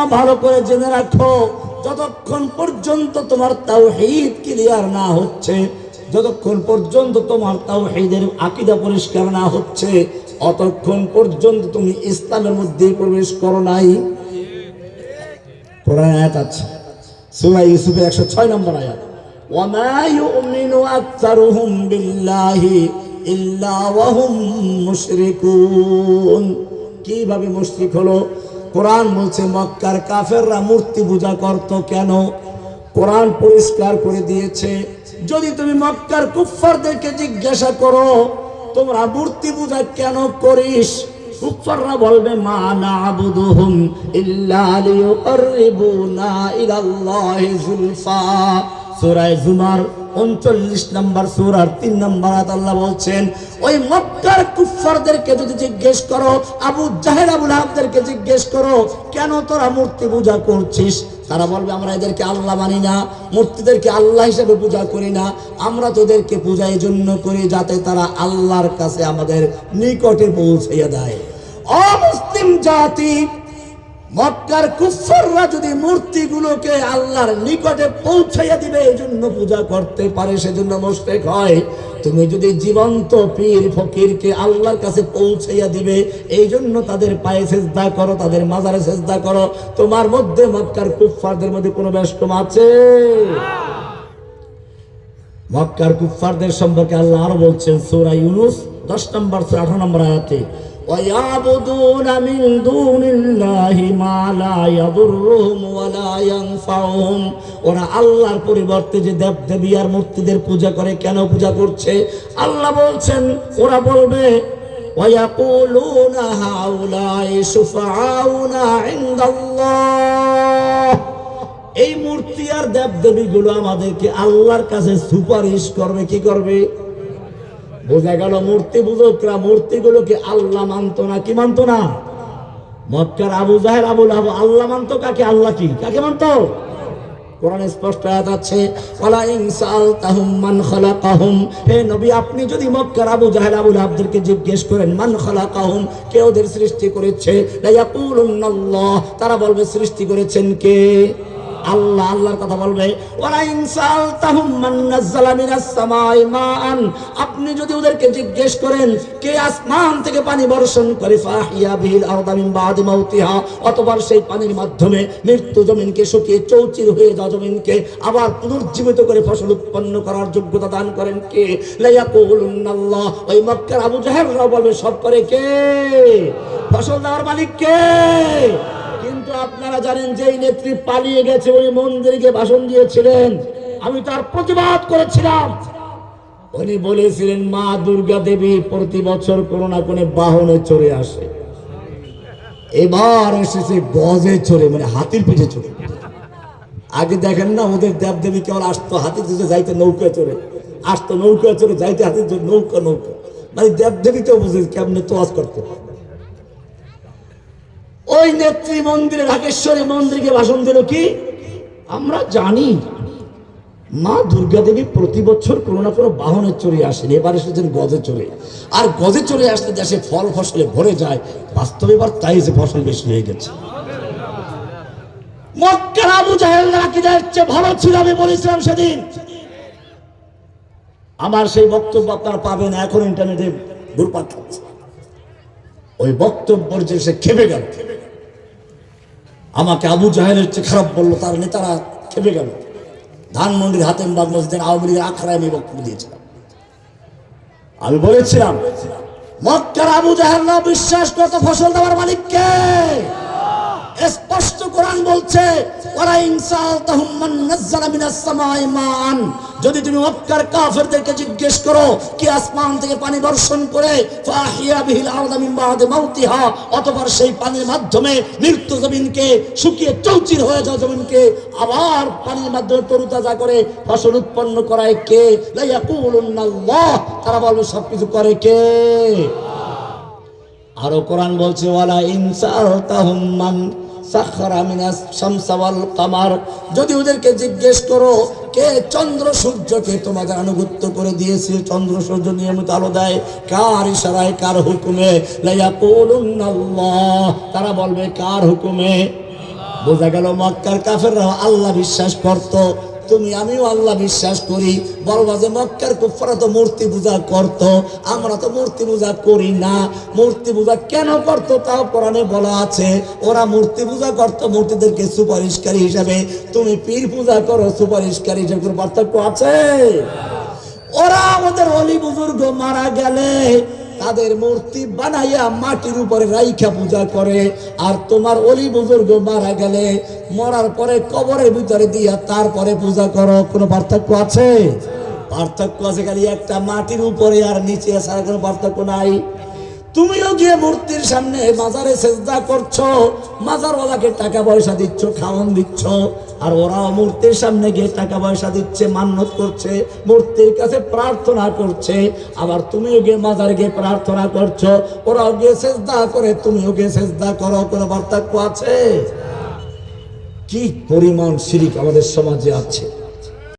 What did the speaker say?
কালিমা ভালো করে জেনে রাখো, যতক্ষণ পর্যন্ত তোমার তাওহীদ ক্লিয়ার না হচ্ছে, যতক্ষণ পর্যন্ত তোমার তাওহীদের আকিদা পরিষ্কার না হচ্ছে, অতক্ষণ পর্যন্ত তুমি ইসলামের মধ্যে প্রবেশ করো নাই। আয়াত আছে 106 নম্বর কীভাবে মুশরিক হলো? কোরআন বলছে, মক্কার কাফেররা মূর্তি পূজা করত কেন? কোরআন পরিষ্কার করে দিয়েছে, যদি তুমি মক্কার কুফফারদেরকে জিজ্ঞাসা করো, তোমরা মূর্তি পূজা কেন করিস? কুফাররা বলবে, মা নাবুদুহুম জুমার 39 নম্বর সূরার 3 নম্বর আল্লাহ বলছেন, ওই মক্কার কুফারদেরকে যদি জিজ্ঞেস করো, আবু জাহেল, আবু লাহাবদেরকে জিজ্ঞেস করো, কেন তোরা মূর্তি পূজা করছিস? তারা বলবে, আমরা এদেরকে আল্লাহ মানি না, মূর্তিদেরকে আল্লাহ হিসেবে পূজা করি না, আমরা তোদেরকে পূজা এই জন্য করি যাতে তারা আল্লাহর কাছে আমাদের নিকটে পৌঁছাইয়া দেয়। অমুসলিম জাতি মক্কার কুফররা যদি মূর্তিগুলোকে আল্লাহর নিকটে পৌঁছাইয়া দিবে, এই জন্য পূজা করতে পারে, সেজন্য মোস্টেক হয়। তুমি যদি জীবন্ত পীর ফকিরকে আল্লাহর কাছে পৌঁছাইয়া দিবে, এই জন্য তাদের পায়ে সেজদা করো, তাদের মাজারে সেজদা করো। তোমার মধ্যে মক্কার কুফফারদের মধ্যে কোনো ব্যস্তম আছে? মক্কার কুফফারদের সম্পর্কে আল্লাহ আরও বলছেন, সূরা ইউনুস 10 নম্বর 18 নম্বর আয়াতে ويعبدون من دون الله ما لا يضرهم ولا ينفعهم ওরা আল্লাহর পরিবর্তে যে দেব দেবী আর মূর্তিদের পূজা করে কেন পূজা করছে আল্লাহ বলছেন ওরা বলবে ويقولون هؤلاء شفعاؤنا عند الله এই মূর্তি আর দেব দেবীগুলো আমাদেরকে আল্লাহর কাছে সুপারিশ করবে কি করবে বোঝা গেল মূর্তি পূজকরা মূর্তিগুলোকে আল্লাহ মানতো না। কি মানতো না? মক্কার আবু জাহের আবুল আবু আল্লাহ মানতো কাকে? আল্লাহ কি? কাকে মানতো? কোরআনে স্পষ্ট আছে, ওয়ালা ইনসাল তাহুম মান খালাকাহুম। হে নবী, আপনি যদি মক্কার আবু জাহেল আবুল আবদেরকে জিজ্ঞেস করেন, মান খালাকাহুম? কে ওদের সৃষ্টি করেছে? লা তারা বলবে, সৃষ্টি করেছেন কে? আল্লাহ আল্লাহর কথা বলবে ওরা ইনসাল তাহুম মান নাযালা মিনাস সামাই মান আপনি যদি ওদেরকে জিজ্ঞেস করেন, কে আসমান থেকে পানি বর্ষণ করে, ফাহিয়া অতবার সেই পানির মাধ্যমে মৃত্যু জমিনকে শুকিয়ে চৌচির হয়ে যাওয়া জমিনকে আবার পুনর্জীবিত করে ফসল উৎপন্ন করার যোগ্যতা দান করেন কে? লাইয়াকুলুনাল্লাহ ওই মক্কার আবু জাহেলরা বলবে, সব করে কে? ফসল দেওয়ার মালিক কে? কিন্তু আপনারা জানেন যে নেত্রী পালিয়ে গেছে ওই মন্দিরকে ভাষণ দিয়েছিলেন। আমি তার প্রতিবাদ করেছিলাম। উনি বলেছিলেন, মা দুর্গা দেবী প্রতি বছর কোনো না কোনো বাহনে চড়ে আসে। এবার এসেছে গজে চড়ে মানে হাতির পিঠে চড়ে। আগে দেখেন না, ওদের দেব দেবী কেবল আসতো হাতির পিঠে যাইতে নৌকা চড়ে। আসতো নৌকা চড়ে, যাইতে হাতির নৌকা নৌকা। মানে দেব দেবীকেও বুঝে কেমনে তোয়াজ করতে ওই নেত্রী মন্দিরে ঢাকেশ্বরী মন্দিরকে ভাষণ দিল কি? আমরা জানি মা দুর্গা দেবী প্রতি বছর কোনো না কোনো বাহনে চড়ে আসেন, এবার এসেছেন গজে চড়ে। আর গজে চলে আসতে দেশে ফল ফসলে ভরে যায়, বাস্তবে এবার তাই যে ফসল বেশি হয়ে গেছে। মক্কার আবু জাহেলরা কি যাচ্ছে ভালো ছিল আমি বলেছিলাম সেদিন? আমার সেই বক্তব্য আপনারা পাবেন, এখন ইন্টারনেটে খাচ্ছে। ওই বক্তব্যের যে সে খেপে গেল। আমাকে আবু জাহেলের চেয়ে খারাপ বলল, তার নেতারা খেপে গেল। ধানমন্ডির হাতেম বাগ মসজিদের আওয়ামী লীগের আখড়ায় আমি বক্তব্য দিয়েছিলাম। আমি বলেছিলাম, মক্কার আবু জাহেলরা বিশ্বাস করতো ফসল দেওয়ার মালিককে। স্পষ্ট কোরআন বলছে ওরা ইনসাল তাহুম্মান নাজ্জালা মিনাস সামাই মান যদি তুমি মক্কার কাফেরদেরকে জিজ্ঞেস করো, কি আসমান থেকে পানি বর্ষণ করে অতঃপর সেই পানির মাধ্যমে মৃত্যু জমিনকে শুকিয়ে চৌচির হয়ে যাওয়া জমিনকে আবার পানির মাধ্যমে তরুতাজা করে ফসল উৎপন্ন করায় কে? তারা বলবে, সবকিছু করে কে? আরও কোরআন বলছে, ওয়ালা ইনসালতাহুম মান যদি ওদেরকে জিজ্ঞেস করো, কে চন্দ্র সূর্যকে তোমাদের আনুগত্য করে দিয়েছে? চন্দ্র সূর্য নিয়মিত আলো দেয়। কার ইশারায়, কার হুকুমে? লাইয়াকুলুনাল্লাহ তারা বলবে, কার হুকুমে? বোঝা গেল মক্কার কাফেররা আল্লাহ বিশ্বাস করত। তুমি, আমিও আল্লাহ বিশ্বাস করি। বলবা যে মক্কার কুফারা তো মূর্তি পূজা করত, আমরা তো মূর্তি পূজা করি না। মূর্তি পূজা কেন করতো তাও কোরআনে বলা আছে। ওরা মূর্তি পূজা করতো মূর্তিদেরকে সুপারিশকারী হিসাবে। তুমি পীর পূজা করো, সুপারিশকারী হিসাবে পার্থক্য আছে? ওরা আমাদের অলি বুজুর্গ মারা গেলে তাদের মূর্তি বানাইয়া মাটির উপরে রাইখা পূজা করে। আর তোমার অলি বুজুর্গ মারা গেলে মরার পরে কবরের ভিতরে দিয়া তারপরে পূজা করো। কোনো পার্থক্য আছে? পার্থক্য আছে খালি একটা মাটির উপরে আর নিচে ছাড়া কোনো পার্থক্য নাই। তুমিও গিয়ে মূর্তির সামনে মাজারে সেজদা করছ, মাজারওয়ালাকে টাকা পয়সা দিচ্ছ, খাওয়ান দিচ্ছ, আর ওরাও মূর্তির সামনে গিয়ে টাকা পয়সা দিচ্ছে মান্যত করছে, মূর্তির কাছে প্রার্থনা করছে, আবার তুমিও গিয়ে মাজারে গিয়ে প্রার্থনা করছ, ওরাও গিয়ে সেজদা করে, তুমিও গিয়ে সেজদা করো, কোনো পার্থক্য আছে? কি পরিমাণ শিরিক আমাদের সমাজে আছে।